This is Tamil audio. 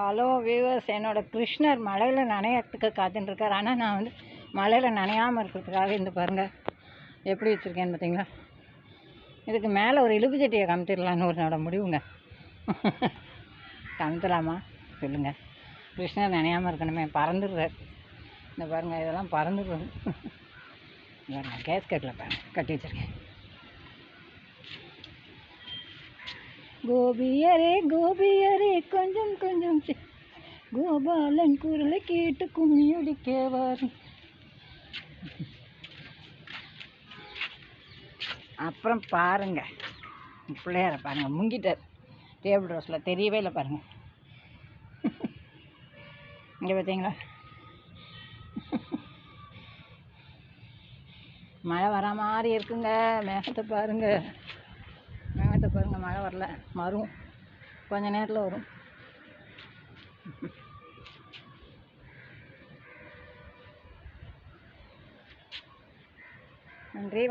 ஹலோ வியூவர்ஸ் என்னோட கிருஷ்ணர் மழையில் நனையத்துக்கு காத்துட்டுருக்கார் ஆனால் நான் வந்து மழையில் நனையாமல் இருக்கிறதுக்காக இந்த பாருங்கள் எப்படி வச்சுருக்கேன்னு பார்த்தீங்களா இதுக்கு மேலே ஒரு இழுப்பு சட்டியை கமுத்திடலான்னு ஒரு என்னோட முடிவுங்க. கமுத்தலாமா சொல்லுங்கள் கிருஷ்ணர் நனையாமல் இருக்கணுமே. பறந்துடுறார். இந்த பாருங்கள் இதெல்லாம் பறந்துடுறது கேஸ் கேஸ்கெட்டில் கட்டி வச்சுருக்கேன். கோபியரே கோபியரே கொஞ்சம் கொஞ்சம் கோபாலன் குரலை கேட்டு கும்மியடிக்கவார். அப்புறம் பாருங்க பிள்ளையார பாருங்க முங்கிட்டார். டேபிள் ரோஸில் தெரியவே இல்லை பாருங்க. இங்கே பார்த்தீங்களா மழை வர மாதிரி இருக்குங்க மேகத்தை பாருங்கள் பாருங்க. மழை வரல. வரும். கொஞ்ச நேரத்தில் வரும். நன்றி